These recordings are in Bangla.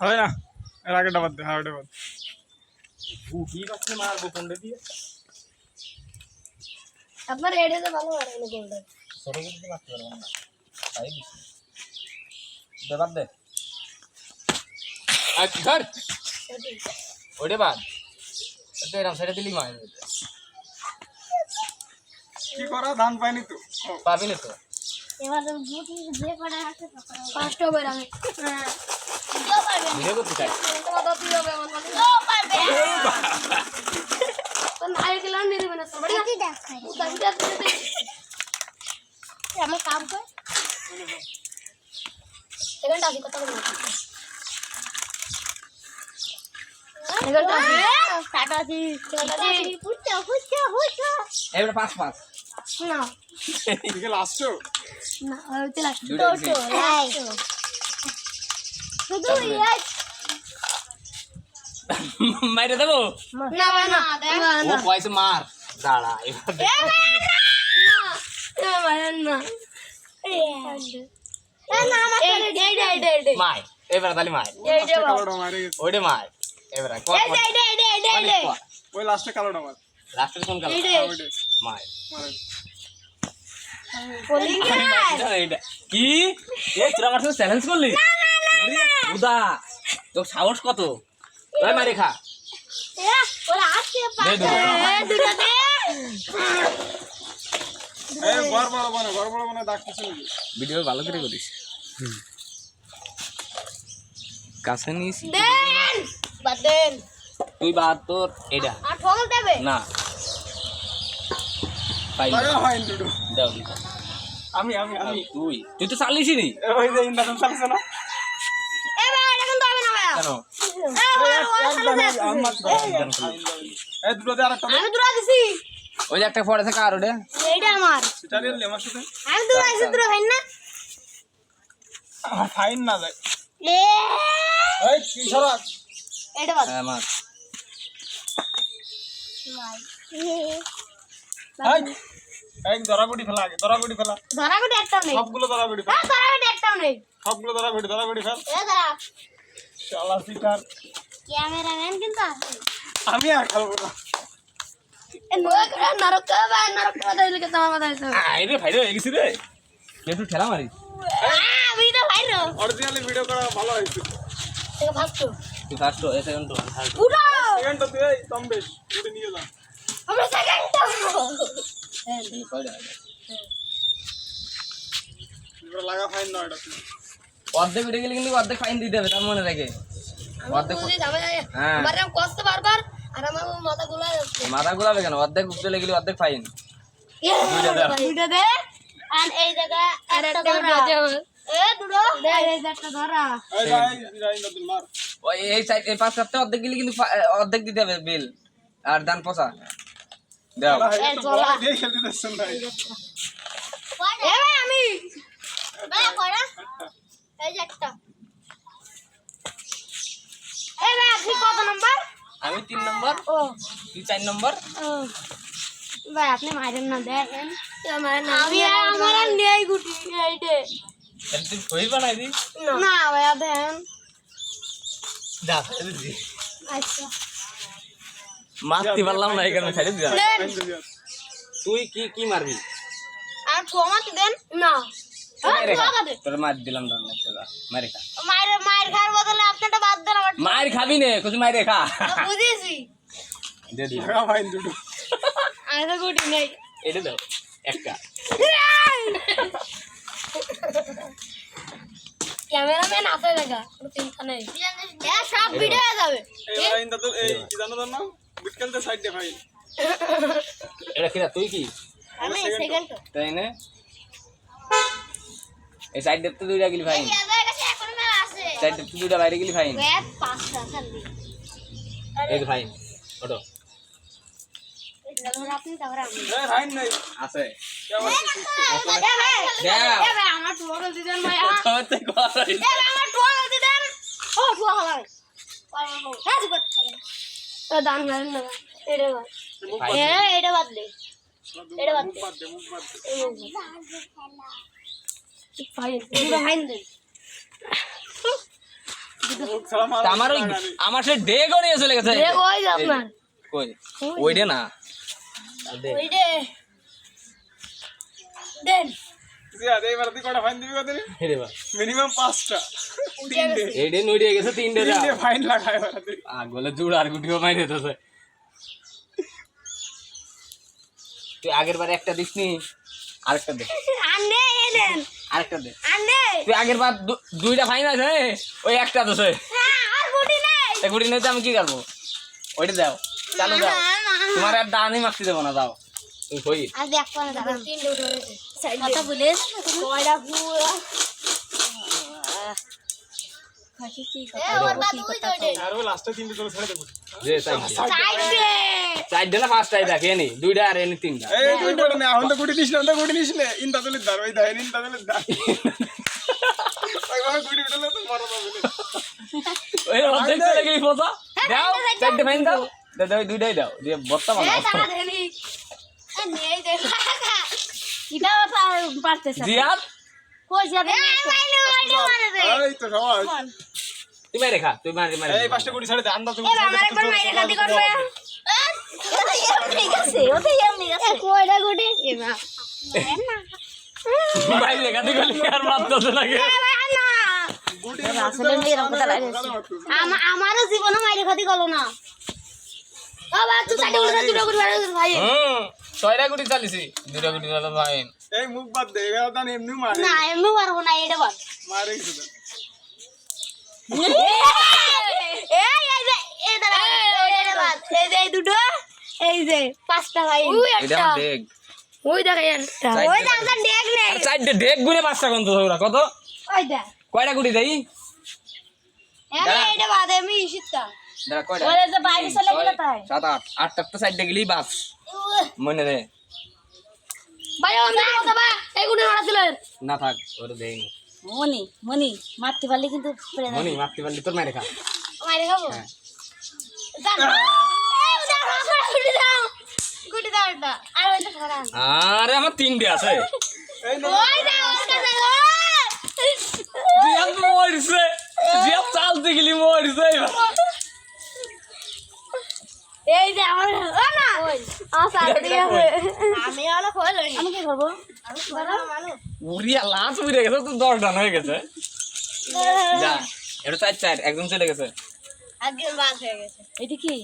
হয় না এর আগেটা বাদ দে হ্যাঁ ওটা বাদ আপনার এডিতে ভালো হয় না গোল্ডেন ওটা বাদ তো এরকম সাইডে দিলি মার কি করা ধান পাইনি তো ও, পাবি না তো এবার গুটি যে করে আছে পাঁচটা বের আমি হ্যাঁ কেউ পারবে না ভিডিও করতে চাই। তোমার তো তুই হবে আমার মানে কেউ পারবে। তো নারী কিলো এবারে পাঁচ পাঁচ। না। এদিকে লাস্টও না ওইতে লাস্ট। দুটো দিছি। শুধু ইয়াই মাইরে দেবো? না না না ও না মার। দাঁড়া এবার। না। না না। আমার এই এই এই এই এই মার এবার তাহলে মার। এই লাস্টে কালোটা মারে ওইটা মার। এবারে ওই লাস্টে কালোটা মার। লাস্টের কোন মার। কি এ তোরা আমার সাথে চ্যালেঞ্জ করলি? উদা তোর সাহস কত? ওই মারে খা। ভিডিও ভালো করে করিস। কাছে নিস দেন। বাদেন তুই বাদ তোর এটা আর ফল দেবে? না। পাই লাগা হয় দুটো। দাও আমি আমি আমি। তুই। তুই তো চালিয়েছি নি। ওই যে ইন্ডাকশন চালছে না? এ ভাই এটা কিন্তু হবে না ভাই। কেন? এই দুটো দিয়ে আরেকটা দে। আমি দূরা দিছি। ওই যে একটা পরে থাকে আর ওটা। এইটা আমার। সেটা নিয়ে আমার সাথে। আমি দূরা দিছি দূরা ভাই না। ফাইন না যায়। এ এই কি সরাক এটা হ্যাঁ মার। এই এই দরাগুড়ি ফেলা আগে দরাগুড়ি ফেলা। ধরা কোটি একটাও নেই। সবগুলো দরাগুড়ি ফেল। হ্যাঁ ধরা কোটি একটাও নেই। সবগুলো দরাগুড়ি দরাগুড়ি ফেল। এ ধরা শালা সিটার ক্যামেরাম্যান কিন্তু আছে। আমি আর খেলব না। মারি ভিডিও করা ভালো হয়েছে তুই ফার্স্ট এ সেকেন্ড তো পুরো! সেকেন্ডটা তুই কম বেশ। উঠে নিয়ে যা আমরা সেকেন্ড তো এবার লাগা ফাইন না এটা অর্ধেক উঠে গেলে কিন্তু অর্ধেক ফাইন দিতে হবে তার মনে রাখে অর্ধেক হ্যাঁ। কষ্ট বারবার আর আমার মাথা গুলা মাথা গুলাবে কেন? অর্ধেক উঠতে গেলে অর্ধেক ফাইন দুইটা দে। আর এই জায়গা একটা এই একটা ধরা এই ভাই রাইন না তুই মার ওই এই সাইড এই পাঁচ সপ্তাহে অর্ধেক গেলে কিন্তু ফা- অর্ধেক দিতে হবে বিল আর দান পচা দাও শালা, এই এই তো চলা। বড় দিয়ে খেলতে দিচ্ছেন ভাই এ ভাই আমি ভাই করা এই যে একটা এ ভাই আপনি কত নাম্বার আমি তিন নম্বর ও তুই চার নম্বর ও ভাই আপনি মারেন না দেখেন আমি আমার আর নেই গুটি এইটে তাহলে তুই কই বানাই দি না। ভাই দেন। যা আচ্ছা। মারতে পারলাম না এখানে ছেড়ে দিলাম। তুই কি কি মারবি? আর ঠোমাতে দেন। না। দে। মায়ের খাবি নে কিছু মাইরে খা। বুঝেছি। দে দি। আমি তো গুটি নেই। এটা দাও একটা। ক্যামেরাম্যান আছে দেখা কোনো চিন্তা নেই। এ সব ভিডিও যাবে। এই রাইন তো এই কি জানো জানো বিট সাইড দে ফাইন এটা কিরা তুই কি? আমি সেকেন্ড তাই না? এই সাইড দেখতে দুইটা গেলি ফাইন ইয়াদের কাছে এখন মেলা আছে। সাইড দেখতে দুইটা বাইরে গেলি ফাইন ওয়েট পাঁচটা এই ওটো দান করেন না এটা বাদ। এটা বাদ দে। মুখ বাদ দে। মুখ বাদ দে এই মুখ বাদ। ফাইন দে। সালা মার তা আমার ওই আমার সে ডেগও নিয়ে চলে গেছে। কই? ওইটা না। তুই আগের বার একটা দিস নি আরেকটা দে। আরেকটা দে। তুই আগের বার দুইটা ফাইন আছে ওই একটা দোষে হ্যাঁ আর গুটি নাই। তা গুটি আমি কি করব? ওইটা দাও। চালু দাও। তোমার আর দানই মারতে দেবো না দাও তুমি কই আর তিনটে উঠে কথা কয়টা পুরো নি দুইটা আর এনে তিনটা। এই তুই বলে না এখন তো গুটি দিস না এখন তো গুটি দিস না। ইনটা দার ওই দাই ইনটা তুলে দার। গুটি উঠলে তো মরো পাবে ওই অর্ধেক চলে গেলি পোতা দাও চারটে ফাইন দাও। ওই দুইটাই দাও দিয়ে বত্তা বানাও। জিয়াদ? এই তো সবাই। তুই মারে খা তুই মারে মারে এই পাঁচটা গুটি ছেড়ে দে আন্দাজ বাইরে খাতে গেলি আর মারতেছে লাগে। আমারও জীবনে মাইরে খাতি গেল না। ছয়টা গুটি চালিছি দুটা গুটি চালো ফাইন এই মুখ বাদ দে এবার দান এমনি মারে। না এমনি পারব না এটা বল। মারে কিছু এই এই যে এই দাঁড়া এই বাদ। এই যে দুটো এই যে পাঁচটা ভাই। এটা আমার ওই দেখা একটা। ওই দেখা দেখ নে চারটে ডেগ গুনে পাঁচটা কোন তো ওরা কত? ওই কয়টা গুটি দেই? আমি এটা বাদ আমি ইশিতা ওরে যে বাইরে চলে গেল তাই। সাত আট। আটটা তো সাইডে গেলি বাস। মনে রে। ভাই আমি কথা বা এগুলো মারা দিলেন না থাক ওরে দেইনি মনি মনি মারতে পারলে কিন্তু। মনি মারতে পারলি তোর মারে খা। মাইরে খাব? হ্যাঁ। এই আর আমার তিনটে আছে। এই না। ওই দাও ওর কাছে জিয়াদ মরছে। জিয়াদ চালতে গেলি মরছে এবার। এই যে আমার না! আমার সাথে দিয়ে আমি আলো খোল আমি কি করব? আমি বড় মানুষ। উড়িয়া লাশ উড়ে গেছে তো দশ ডান হয়ে গেছে। যা এটা চার চার একদম চলে গেছে। একজন বাস হয়ে গেছে। এটা কি?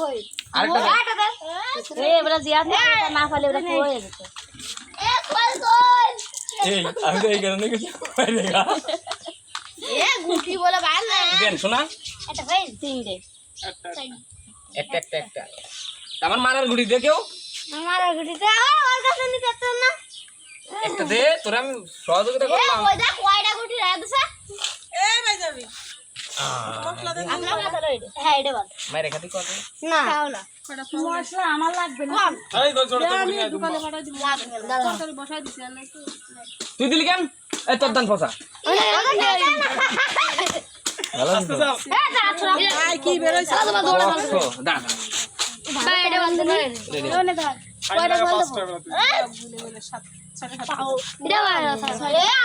ওই। আরেকটা দে। আটা দে এই না এটা না পারলে হয়ে গেছে। এ খোল খোল। এই আমি তো এই কারণে কিছু মারে খা এ গুটি বলে বাল দেন শোনা। এটা ভাই তিনটে। একটা একটা একটা। আমার মারার গুড়ি দে কেউ। আমার গুটিতে ওর কাছে নিতে না। একটা দে তোরা আমি সহযোগিতা এ করলাম। ওই দেখ কয়টা গুটি রাখ দিছে। আপনার কথা রইল হ্যাঁ মশলা আমার লাগবে না। তুই দিলি কেন? তোর দান ফসা।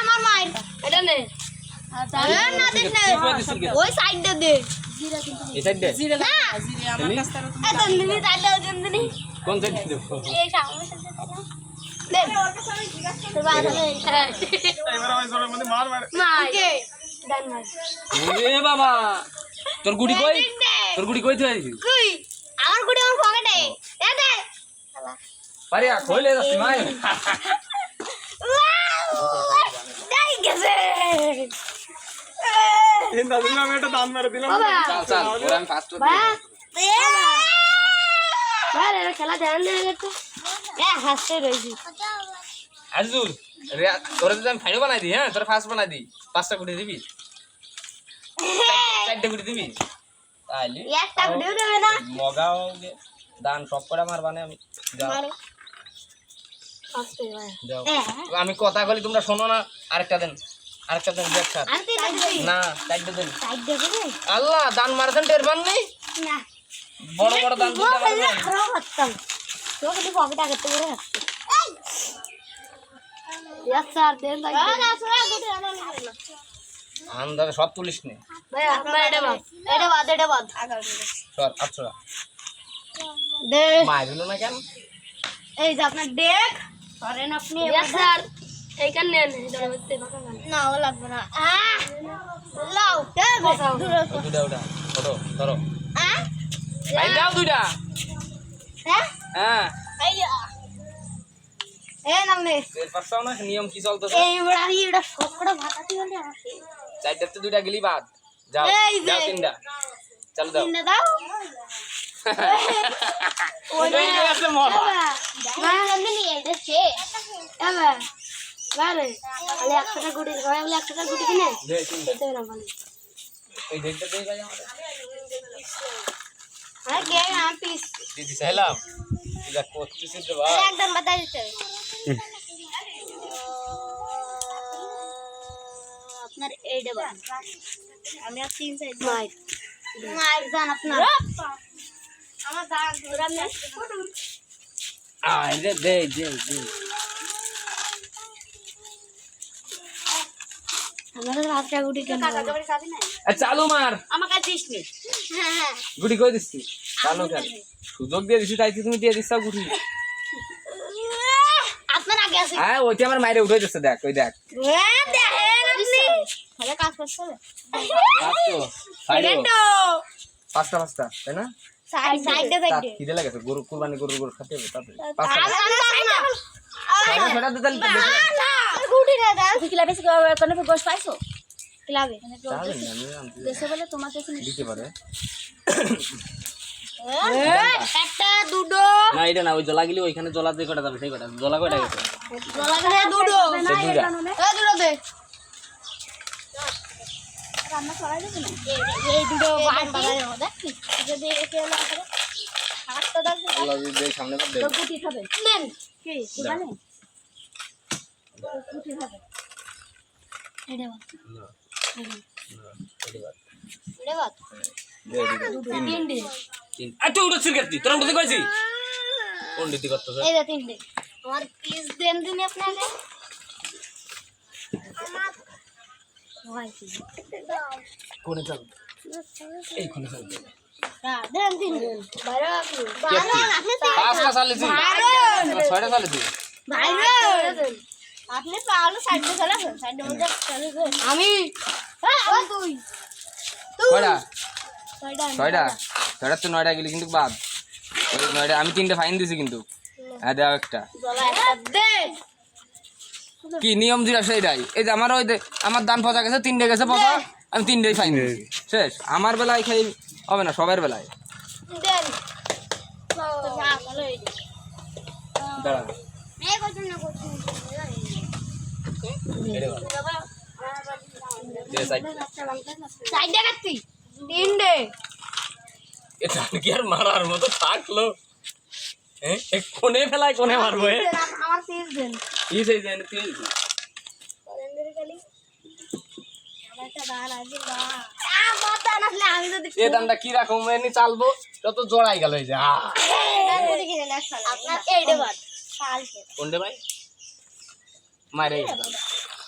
আমার মাইর। এটা নে। দিন না। ওই সাইডটা দে। এই সাইড দে। না এমনি? এ তন্দিনি সাইডটা দেন দিনি। কোন সাইড দেবো? এই সামনে দে তো বাদ হ্যাঁ এবার আমি জোরের মধ্যে মার মারে। মাই এ বাবা তোর গুড়ি কই? তোর গুড়ি কই তুই কই? আমার গুড়ি আমার পকেটে এ। দে। যাচ্ছি মাই ওরা খেলা ধ্যান দে একটু এ হাসতে রইছি। আজিজুল রে তোরা যদি আমি ফাইনাল বানাই দিই হ্যাঁ? তোরা ফার্স্ট বানাই দিই। পাঁচটা গুটি দিবি? চারটে গুটি দিবি? তাইলে একটা গুড়িও দেবে না। মগাও দান সব করে আমার বানে আমি। এ আমি কথা বলি তোমরা শোনো না। আরেকটা দেন। আরেকটা দেন দিবি না চারটে দেন। আল্লাহ দান মারছেন টের পান নেই বড় বড় দান পারবেন। স্যার দেন ভাই না স্যার গুটি আনা না আন্দাজে সব তুলিস নে। ভাই আপনার এটা বাদ। এটা বাদ এটা বাদ সর আচ্ছা দে মায়ের না কেন? এই যে আপনার ডেক করেন আপনি ইয়াস স্যার এইখান নেন না ও লাগবে না। আহ! লাও কে বসাও। দুটা ওটা। ওটো ধরো। হ্যাঁ দাও দুইটা। হ্যাঁ? হ্যাঁ। আইয়া। এ নামনে এর পাশাও না? নিয়ম কি চলতেছে? এই বড়া ইড়া সবকটা ভাতাতি হলে আসে। চারটাতে দুইটা গেলি বাদ। যাও। যাও তিনটা। চালু দাও। তিনটা দাও। ওই যে আছে মজা মা এমনি নিয়ে এসেছে। এবা বারে আলে একশো গুটি বলে একশো টাকা গুটি কিনে? দে না ভালো এই ডেটটা দেই ভাই আমাদের। আরে কে না পিস। দিদি চাইলাম? এটা করতেছিস রে ভাই একদম বাতাই দিতে আপনার এইটা বা আমি আর তিন সাইড মাইক মাইক জান আপনার আমার দাঁত ধরে নেই আই রে দে দে দে আমাদের রাতটা গুটি কেন এ, চালু মার আমার কাছে দিস নি হ্যাঁ হ্যাঁ গুটি কই দিচ্ছি চালু কেন সুযোগ দিয়ে দিছি তাই তুমি দিয়ে দিচ্ছ গুটি। আপনার আগে আছে। হ্যাঁ ওইটা আমার মাইরে উঠে যাচ্ছে দেখ ওই দেখ। হ্যাঁ দেখেন আপনি। তাহলে কাজ করতে হবে পাঁচ তো পাঁচটা পাঁচটা তাই না? সাইড সাইডে তার সাইডে খিদে লাগেছে গরু কুরবানি গরু গরু খাতে হবে তাতে। পাঁচটা। আমি না সাইডে ছটা দিতে বেশি না গুটি না দাও তুই কিলা কোনো গোস পাইছো? কিলাবে তাহলে না, আমি আনতে দেশে বলে তোমাকে দিতে পারে। একটা দুটো। না এটা না ওই জলা গেলে ওইখানে জলা দিয়ে কটা যাবে সেই কটা। জলা কয়টা গেছে? লাগে দুটো। সে দুটো দে। রান্না করাই দেবে না? এই দুটো বাদ বাড়াই দেখ যদি একে না করে হাতটা দাও আল্লাহ যদি দেয় সামনে কর দেয়। তোর গুটি খাবে। নেন। কি? জানে এটা এটা তিন আর তুই উঠছিস কেতি তোরা উঠতে কইছি? কোন দিতে এই যে তিনটে। আমার পিস দেন দিন আপনাকে। কোনে চাল? এই কোনে চাল? হ্যাঁ দেন তিনটে। বাইরে আপনি। আপনি পাঁচটা চালিয়েছি ছয়টা চালিয়েছি বাইরে আপনি পাওয়ালে সাইডে চলে সাইডে মধ্যে চলে আমি কয়টা? ছয়টা। তো নয়টা গেলি কিন্তু বাদ। ওই নয়টা আমি তিনটে ফাইন দিছি কিন্তু। হ্যাঁ দেওয়া একটা। জলা একটা দে কি নিয়ম যেটা সেইটাই? এই যে আমার ওই আমার দান পচা গেছে তিনটে গেছে পচা আমি তিনটেই ফাইন দিছি। শেষ। আমার বেলায় খাই হবে না সবার বেলায়। দাঁড়া। আর মারার মতো থাকল? কোনে ফেলায় কোনে মারবো আমার পিস দেন। কি তুই এ দামটা রাখো এমনি চালবো? তত জড়াই গেল এই যে কোনটে ভাই? মারে গেল।